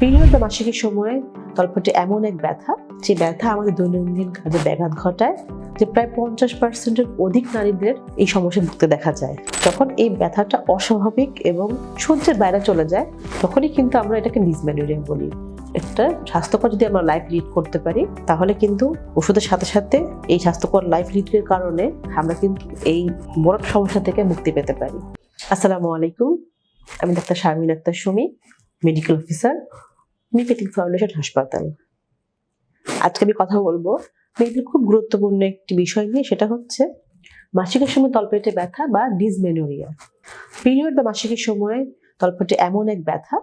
Period বা মাসিকের সময় তলপটে এমন এক ব্যথা যে ব্যথা আমাদের দৈনন্দিন কাজে ব্যাঘাত ঘটায়, যে প্রায় পঞ্চাশ পার্সেন্টের অধিক নারীদের এই সমস্যা ভুগতে দেখা যায়। যখন এই ব্যথাটা অস্বাভাবিক এবং সহ্যের বাইরে চলে যায়, তখনই কিন্তু আমরা এটাকে ডিসম্যানুরিয়া বলি। একটা স্বাস্থ্যকর যদি আমরা লাইফ লিড করতে পারি, তাহলে কিন্তু ওষুধের সাথে সাথে এই স্বাস্থ্যকর লাইফ লিডের কারণে আমরা কিন্তু এই বড় সমস্যা থেকে মুক্তি পেতে পারি। আসসালামু আলাইকুম। আমি doctor Sharmin Akter Sumi medical officer মিপেটিং foundation হাসপাতাল আজকে আমি কথা বলব মেয়েদের খুব গুরুত্বপূর্ণ একটি বিষয় নিয়ে, সেটা হচ্ছে মাসিকের সময় তলপেটে ব্যথা বা ডিসমেনোরিয়া। পিরিয়ড বা মাসিকের সময় তলপেটে এমন এক ব্যথা,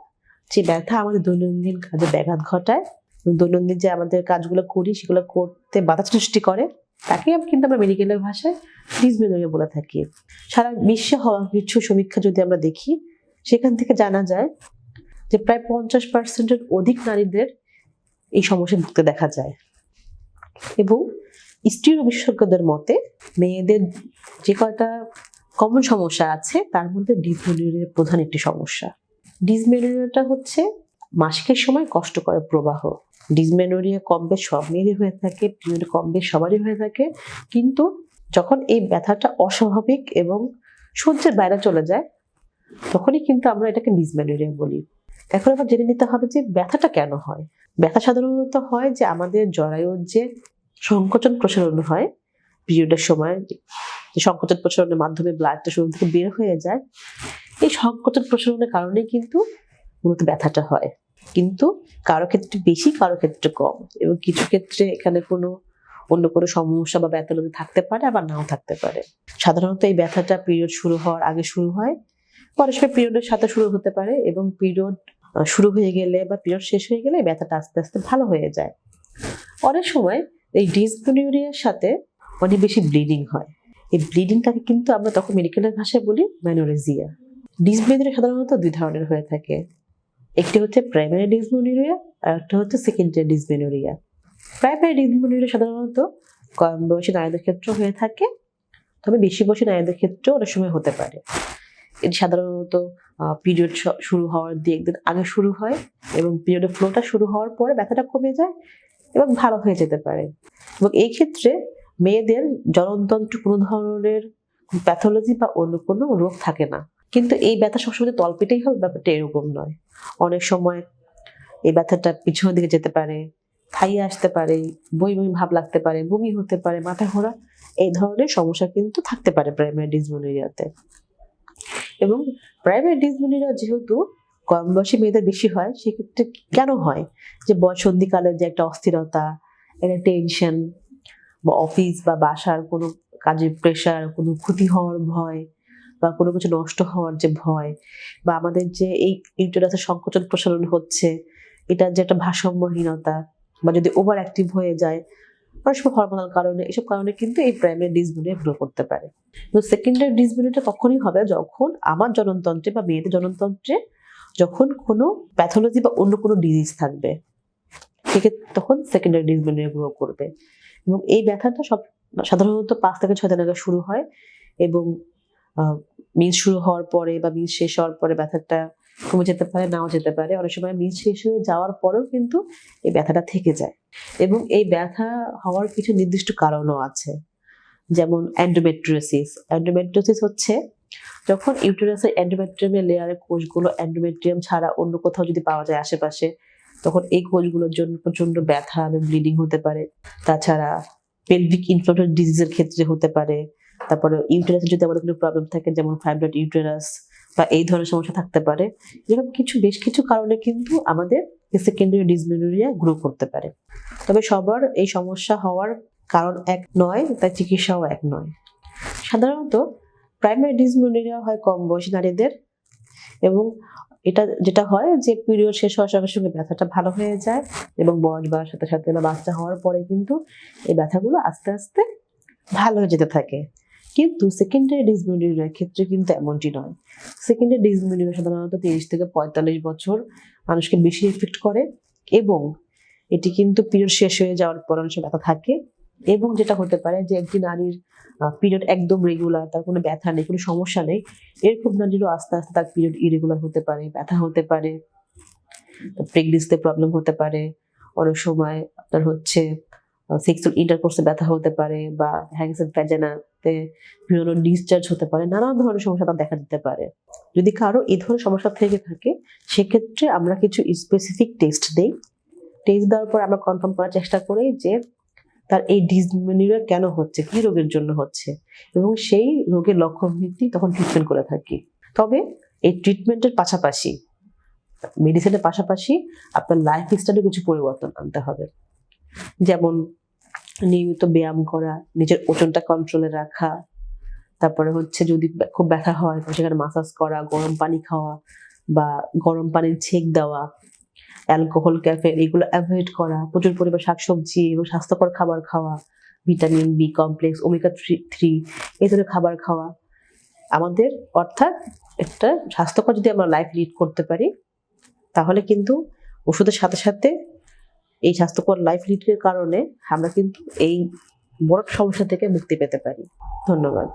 যে ব্যথা আমাদের দৈনন্দিন কাজে ব্যাঘাত ঘটায়। দৈনন্দিন যে আমাদের কাজগুলো করি, সেগুলো করতে বাধা সৃষ্টি করে তাকে কিন্তু আমরা মেডিকেলের ভাষায় ডিসমেনোরিয়া বলে থাকি। সারা বিশ্বে হওয়া কিছু সমীক্ষা যদি আমরা দেখি, সেখান থেকে জানা যায় যে প্রায় পঞ্চাশ পার্সেন্টের অধিক নারীদের এই সমস্যায় ভুগতে দেখা যায়। এবং স্ত্রীর বিশেষজ্ঞদের মতে মেয়েদের যে কয়টা কমন সমস্যা আছে, তার মধ্যে ডিসমেনোরিয়া প্রধান একটি সমস্যা। ডিসমেনোরিয়াটা হচ্ছে মাসিকের সময় কষ্টকর প্রবাহ। ডিসমেনোরিয়া কম বেশ সব মেয়েরই হয়ে থাকে পিরিয়ড কম বেশ সবারই হয়ে থাকে। কিন্তু যখন এই ব্যথাটা অস্বাভাবিক এবং সহ্যের বাইরে চলে যায়, তখনই কিন্তু আমরা এটাকে ডিসমেনোরিয়া বলি। এখন আবার জেনে নিতে হবে যে ব্যথাটা কেন হয়? ব্যথা সাধারণত হয় যে আমাদের জরায়ুর যে সংকোচন প্রসারণ হয় পিরিয়ডের সময় যে সংকোচন প্রসারণের মাধ্যমে ব্লাডটা শরীর থেকে বের হয়ে যায়, এই সংকোচন প্রসারণের কারণে কিন্তু মূলত ব্যথাটা হয়। কিন্তু কারও ক্ষেত্রে বেশি, কারও ক্ষেত্রে কম এবং কিছু ক্ষেত্রে এখানে কোনো, অন্য কোনো সমস্যা বা ব্যথালতি থাকতে পারে, আবার নাও থাকতে পারে। সাধারণত এই ব্যথাটা পিরিয়ড শুরু হওয়ার আগে শুরু হয় পরে সময় পিরিয়ডের সাথে শুরু হতে পারে এবং পিরিয়ড শুরু হয়ে গেলে বা পিরিয়ড শেষ হয়ে গেলে ব্যথাটা আস্তে আস্তে ভালো হয়ে যায়। অনেক সময় এই ডিসমেনোরিয়ার সাথে অনেক বেশি ব্লিডিং হয়। এই ব্লিডিংটাকে কিন্তু আমরা তখন মেডিকেলের ভাষায় বলি ম্যানোরেজিয়া। ডিসমেনোরিয়া সাধারণত দুই ধরনের হয়ে থাকে। একটি হচ্ছে প্রাইমারি ডিসমেনোরিয়া আর একটা হচ্ছে সেকেন্ডারি ডিসমেনোরিয়া প্রাইমারি ডিসমেনোরিয়া সাধারণত কম বয়সী নারীদের ক্ষেত্রে হয়ে থাকে, তবে বেশি বয়সী নারীদের ক্ষেত্রেও অনেক সময় হতে পারে। এটি সাধারণত পিরিয়ড শুরু হওয়ার দিয়ে একদিন আগে শুরু হয় এবং পিরিয়ডের ফ্লোটা শুরু হওয়ার পরে ব্যথাটা কমে যায় এবং ভালো হয়ে যেতে পারে। এবং এই ক্ষেত্রে মেয়েদের জননতন্ত্র কোনো ধরনের প্যাথোলজি বা অন্য কোনো রোগ থাকে না। কিন্তু এই ব্যথা সবসময় তলপেটেই হবে, ব্যাপারটা এরকম নয়। অনেক সময় এই ব্যথাটা পিছনের দিকে যেতে পারে, খাইয়ে আসতে পারে বই বই ভাব লাগতে পারে, বমি হতে পারে, মাথা ঘোরা, এই ধরনের সমস্যা কিন্তু থাকতে পারে প্রাইমারি ডিসমোনিয়াতে এবং প্রাইভেট ডিসমেনোরিয়া যেহেতু কম বয়সী মেয়েদের বেশি হয়, সেক্ষেত্রে কেন হয়? যে বয়সন্ধিকালে যে একটা অস্থিরতা, একটা টেনশন বা অফিস বা বাসার কোনো কাজের প্রেশার কোনো ক্ষতি হওয়ার ভয় বা কোনো কিছু নষ্ট হওয়ার যে ভয় বা আমাদের যে এই ইউটেরাসের সংকোচন প্রসারণ হচ্ছে, এটার যে একটা ভারসাম্যহীনতা বা যদি ওভার অ্যাক্টিভ হয়ে যায় সময় হরমোনাল কারণে এসব কারণে কিন্তু এই প্রাইমারি ডিসমেনোরিয়া গ্রো করতে পারে। কিন্তু সেকেন্ডারি ডিসমেনোরিয়াটা তখনই হবে যখন আমার জননতন্ত্রে বা মেয়েদের জননতন্ত্রে যখন কোনো প্যাথোলজি বা অন্য কোনো ডিজিজ থাকবে, সেক্ষেত্রে তখন সেকেন্ডারি ডিসমেনোরিয়া গ্রো করবে। এবং এই ব্যথাটা সব সাধারণত পাঁচ থেকে ছয় দিন আগে শুরু হয় এবং মিস শুরু হওয়ার পরে বা মিস শেষ হওয়ার পরে ব্যথাটা কমে যেতে পারে, নাও যেতে পারে। অনেক সময় মিস শেষ হয়ে যাওয়ার পরেও কিন্তু এই ব্যথাটা থেকে যায়। এবং এই ব্যথা হওয়ার কিছু নির্দিষ্ট কারণও আছে। যেমন অ্যান্ডোমেট্রিওসিস অ্যান্ডোমেট্রিওসিস হচ্ছে যখন ইউটেরাসের অ্যান্ডোমেট্রিয়ামের লেয়ারের কোষগুলো অ্যান্ডোমেট্রিয়াম ছাড়া অন্য কোথাও যদি পাওয়া যায় আশেপাশে, তখন এই কোষগুলোর জন্য প্রচণ্ড ব্যথা এবং ব্লিডিং হতে পারে। তাছাড়া পেলভিক ইনফ্লামেটরি ডিজিজের ক্ষেত্রে হতে পারে। তারপরে ইউটেরাসের যদি আমাদের কোনো প্রবলেম থাকে, যেমন ফাইব্রয়েড ইউটেরাস বা এই ধরনের সমস্যা থাকতে পারে। এরকম কিছু, বেশ কিছু কারণে কিন্তু আমাদের সেকেন্ডারি ডিসমেনোরিয়া গ্রো করতে পারে। তবে সবার এই সমস্যা হওয়ার কারণ এক নয় তার চিকিৎসাও এক নয়। সাধারণত প্রাইমারি ডিসমেনোরিয়া হয় কম বয়সী নারীদের এবং এটা যেটা হয় যে পিরিয়ড শেষ হওয়ার সঙ্গে সঙ্গে ব্যথাটা ভালো হয়ে যায় এবং বয়স বাড়ার সাথে সাথে বাচ্চা হওয়ার পরে কিন্তু এই ব্যথাগুলো আস্তে আস্তে ভালো হয়ে যেতে থাকে। কিন্তু সেকেন্ডারি ডিসমেনোরিয়ার ক্ষেত্রে কিন্তু এমনটি নয়। সেকেন্ডারি ডিসমেনোরিয়া সাধারণত তিরিশ থেকে পঁয়তাল্লিশ বছর মানুষকে বেশি এফেক্ট করে এবং এটি কিন্তু পিরিয়ড শেষ হয়ে যাওয়ার পর অনেক ব্যথা থাকে এবং যেটা হতে পারে যে একটি নারীর পিরিয়ড একদম রেগুলার তার কোনো ব্যথা নেই, কোনো সমস্যা নেই, এরকম নারীরও আস্তে আস্তে তার পিরিয়ড ইরেগুলার হতে পারে, ব্যথা হতে পারে প্রেগনেন্সিতে প্রবলেম হতে পারে, অনেক সময় আপনার হচ্ছে সেক্সুয়াল ইন্টারকোর্সে ব্যথা হতে পারে বা হ্যাংসের ভ্যাজানাতে বিভিন্ন ডিসচার্জ হতে পারে নানা ধরনের সমস্যা তার দেখা দিতে পারে। যদি কারও এই ধরনের সমস্যা থেকে থাকে, সেক্ষেত্রে আমরা কিছু স্পেসিফিক টেস্ট দেই। টেস্ট দেওয়ার পর আমরা কনফার্ম করার চেষ্টা করি যে তার এই ডিসমিউরিয়া কেন হচ্ছে, কি রোগের জন্য হচ্ছে এবং সেই রোগের লক্ষণ ভিত্তিক তখন ট্রিটমেন্ট করে থাকি। তবে এই ট্রিটমেন্টের পাশাপাশি মেডিসিনের পাশাপাশি আপনার লাইফ স্টাইলে কিছু পরিবর্তন আনতে হবে। যেমন নিয়মিত ব্যায়াম করা, নিজের ওজনটা কন্ট্রোলে রাখা, তারপরে হচ্ছে যদি খুব ব্যথা হয় সেখানে মাসাজ করা, গরম পানি খাওয়া বা গরম পানির ছেঁক দেওয়া অ্যালকোহল ক্যাফেন এগুলো অ্যাভয়েড করা, প্রচুর পরিমাণ শাকসবজি এবং স্বাস্থ্যকর খাবার খাওয়া vitamin B complex omega three three এই ধরনের খাবার খাওয়া আমাদের অর্থাৎ একটা স্বাস্থ্যকর যদি আমরা লাইফ লিড করতে পারি, তাহলে কিন্তু ওষুধের সাথে সাথে এই স্বাস্থ্যকর লাইফ লিডের কারণে আমরা কিন্তু এই বড় সমস্যা থেকে মুক্তি পেতে পারি। ধন্যবাদ।